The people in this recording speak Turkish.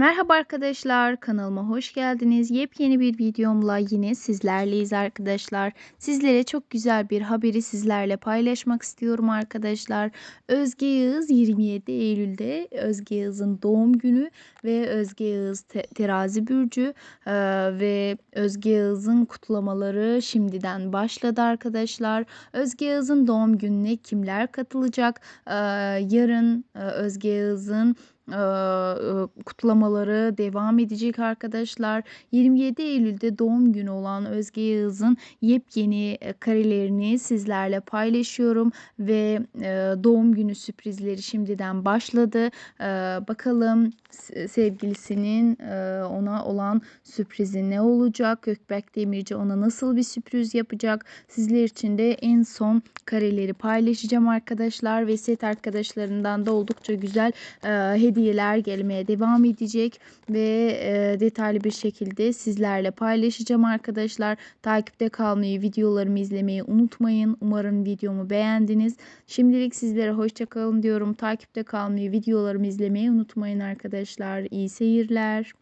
Merhaba arkadaşlar, kanalıma hoş geldiniz. Yepyeni bir videomla yine sizlerleyiz arkadaşlar. Sizlere çok güzel bir haberi sizlerle paylaşmak istiyorum arkadaşlar. Özge Yağız 27 Eylül'de Özge Yağız'ın doğum günü ve Özge Yağız te terazi bürcü e, ve Özge Yağız'ın kutlamaları şimdiden başladı arkadaşlar. Özge Yağız'ın doğum gününe kimler katılacak? E, yarın Özge Yağız'ın kutlamaları devam edecek arkadaşlar. 27 Eylül'de doğum günü olan Özge Yağız'ın yepyeni karelerini sizlerle paylaşıyorum ve doğum günü sürprizleri şimdiden başladı. Bakalım sevgilisinin ona olan sürprizi ne olacak? Gökberk Demirci ona nasıl bir sürpriz yapacak? Sizler için de en son kareleri paylaşacağım arkadaşlar ve set arkadaşlarından da oldukça güzel hediye hediyeler gelmeye devam edecek ve e, detaylı bir şekilde sizlerle paylaşacağım arkadaşlar. Takipte kalmayı, videolarımı izlemeyi unutmayın. Umarım videomu beğendiniz. Şimdilik sizlere hoşçakalın diyorum. Takipte kalmayı, videolarımı izlemeyi unutmayın arkadaşlar. İyi seyirler.